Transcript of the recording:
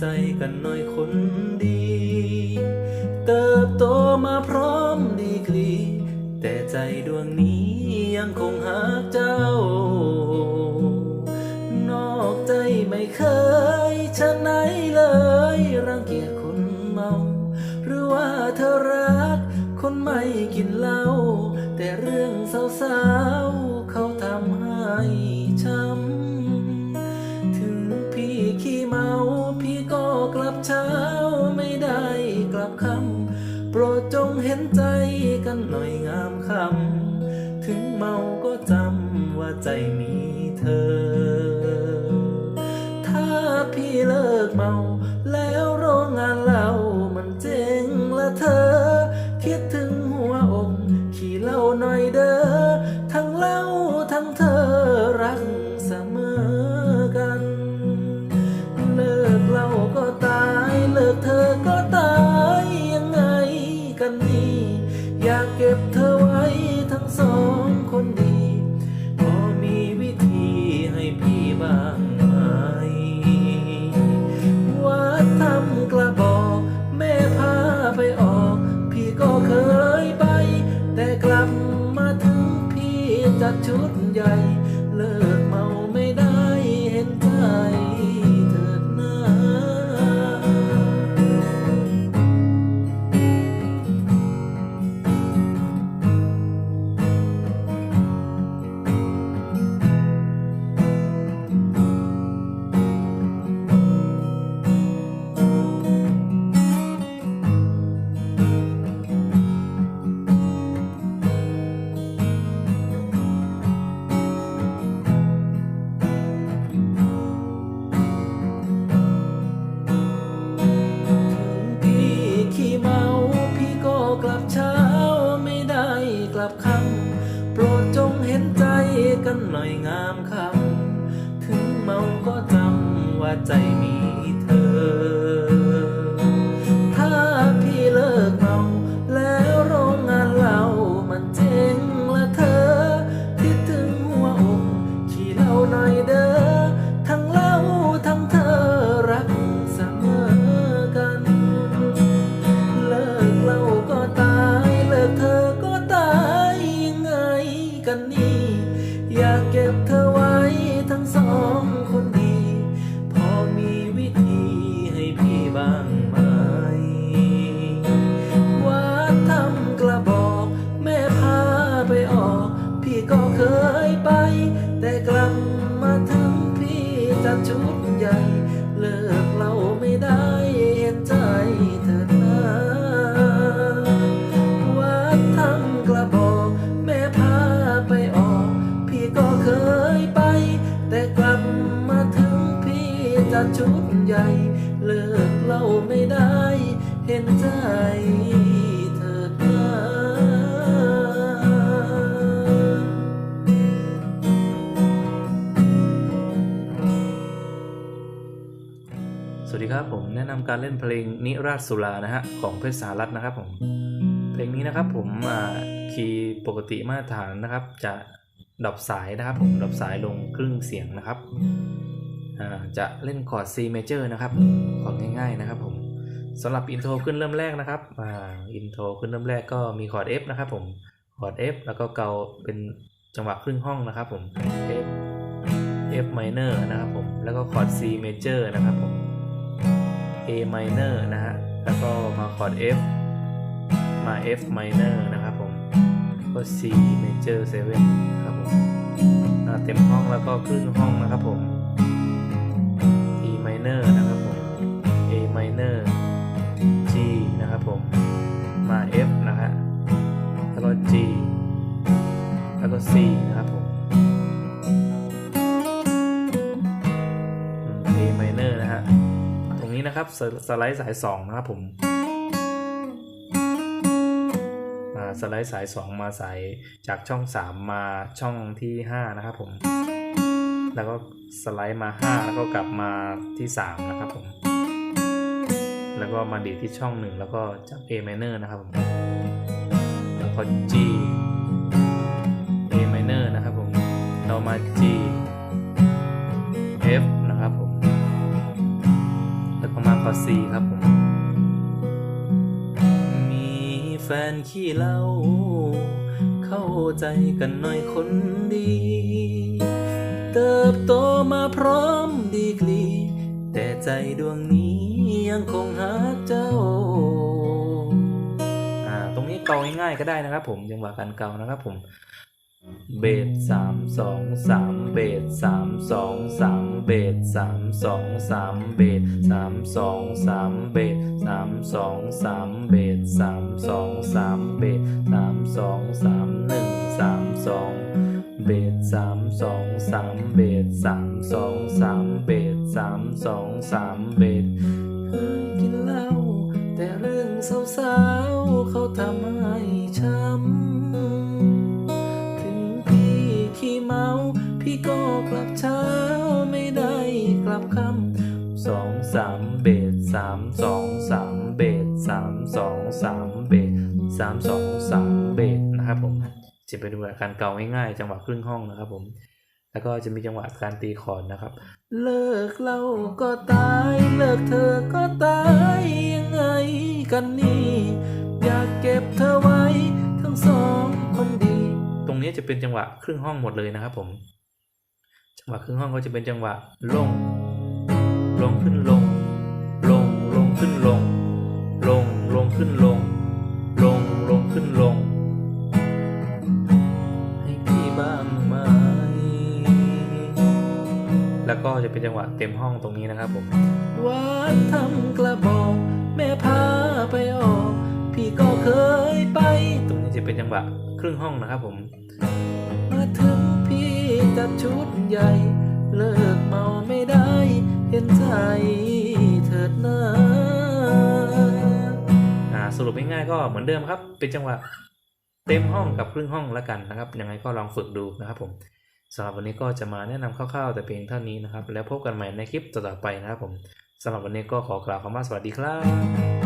ใจกันหน่อยคนดี เติบโตมาพร้อมดีกรีแต่ใจดวงนี้ยังคงหาเจ้า นอกใจไม่เคยชะไหนเลยรังเกียจคนเมา หรือว่าเธอรักคนไม่กินเหล้าแต่เรื่องสาว กันหน่อยงามคำถึงเมาก็จำว่าใจมีเธอ ถ้าพี่เลิกเมา แล้วโรงงานเรามันเจ๊งละเธอ คิดถึงหัวอกขี่เหล้าหน่อยเด้อทั้งเหล้าทั้งเธอรักเสมอกัน เลิกเราก็ต ชุดใหญ่ กันหน่อยงามคำถึงเมาก็จำว่าใจมี เลิกเราไม่ได้เห็นใจเถิดนะสวัสดีครับผมแนะนำการเล่นเพลงนิราชสุรานะฮะของเพชรสารัตนะครับผมเพลงนี้นะครับผมคีย์ปกติมาตรฐานนะครับ จะดับสายนะครับผมดับสายลงครึ่งเสียงนะครับ จะเล่นคอร์ด C major นะครับคอร์ดง่ายๆนะครับผมสำหรับอินโทรขึ้นเริ่มแรกนะครับอินโทรขึ้นเริ่มแรกก็มีคอร์ด F นะครับผมคอร์ด F แล้วก็เกาเป็นจังหวะครึ่งห้องนะครับผม F F minor นะครับผมแล้วก็คอร์ด C major นะครับผม A minor นะฮะแล้วก็มาคอร์ด F มา F minor นะครับผมก็ C major 7นะครับผมเต็มห้องแล้วก็ครึ่งห้องนะครับผม minor นะครับผม A minor G นะครับผม มา F นะฮะแล้วก็ G แล้วก็ C นะครับผม A minor นะฮะ ตรงนี้นะครับสไลด์สาย 2 นะครับผมมาสไลด์สาย 2 มาสายจากช่อง 3 มาช่องที่ 5 นะครับผม แล้วก็สไลด์มา 5 แล้วก็กลับมาที่ 3 นะครับผม แล้วก็มาดีดที่ช่อง 1 แล้วก็จับ A minor นะครับผม แล้วก็ G A minor นะครับผม เรามา G F นะครับผมอซีครับผม มีแฟนขี้เล้าเข้าใจกันหน่อยคนดี เติบโตมาพร้อมดีกรี แต่ใจดวงนี้ยังคงหาเจ้า อ่า ตรงนี้เกาง่ายๆก็ได้นะครับผมจังหวะการเกานะครับผม เบสสามสองสามเบสสามสองสามเบสสามสองสามเบสสามสองสามเบสสามสองสามเบสสามสองสามเบสสามสองสามหนึ่งสามสอง เบสสามสองสามเบสสามสองสามเบสสามสองสามเบสเคยกินเหล้าแต่เรื่องสาวๆเขาทำให้ช้ำถึงพี่ขี้เมาพี่ก็กลับเช้าไม่ได้กลับคำสองสามเบสสามสองสามเบสสามสองสามเบสสามสองสามเบสนะครับผม จะไปดูการเกาง่ายๆจังหวะครึ่งห้องนะครับผมแล้วก็จะมีจังหวะการตีคอร์ดนะครับ เลิกเล่าก็ตาย เลิกเธอก็ตายยังไงกันนี่อยากเก็บเธอไว้ ทั้งสองคนดี ตรงนี้จะเป็นจังหวะครึ่งห้องหมดเลยนะครับผม จังหวะครึ่งห้องก็จะเป็นจังหวะลง ลงขึ้นลง ลงลงขึ้นลง ลงลงขึ้นลง ลงลงขึ้นลง จะเป็นจังหวะเต็มห้องตรงนี้นะครับผมวัดทำกระบอก แม่พาไปออก พี่ก็เคยไป ตรงนี้จะเป็นจังหวะครึ่งห้องนะครับผม มาถึงพี่จัดชุดใหญ่ เลิกเมาไม่ได้ เห็นใจเถิดนะอ่าสรุปง่ายๆก็เหมือนเดิมครับ เป็นจังหวะเต็มห้องกับครึ่งห้องแล้วกันนะครับยังไงก็ลองฝึกดูนะครับผม สำหรับวันนี้ก็จะมาแนะนำคร่าวๆ แต่เพียงเท่านี้นะครับ แล้วพบกันใหม่ในคลิปต่อๆไปนะครับผมสำหรับวันนี้ก็ขอกล่าวคำว่าสวัสดีครับ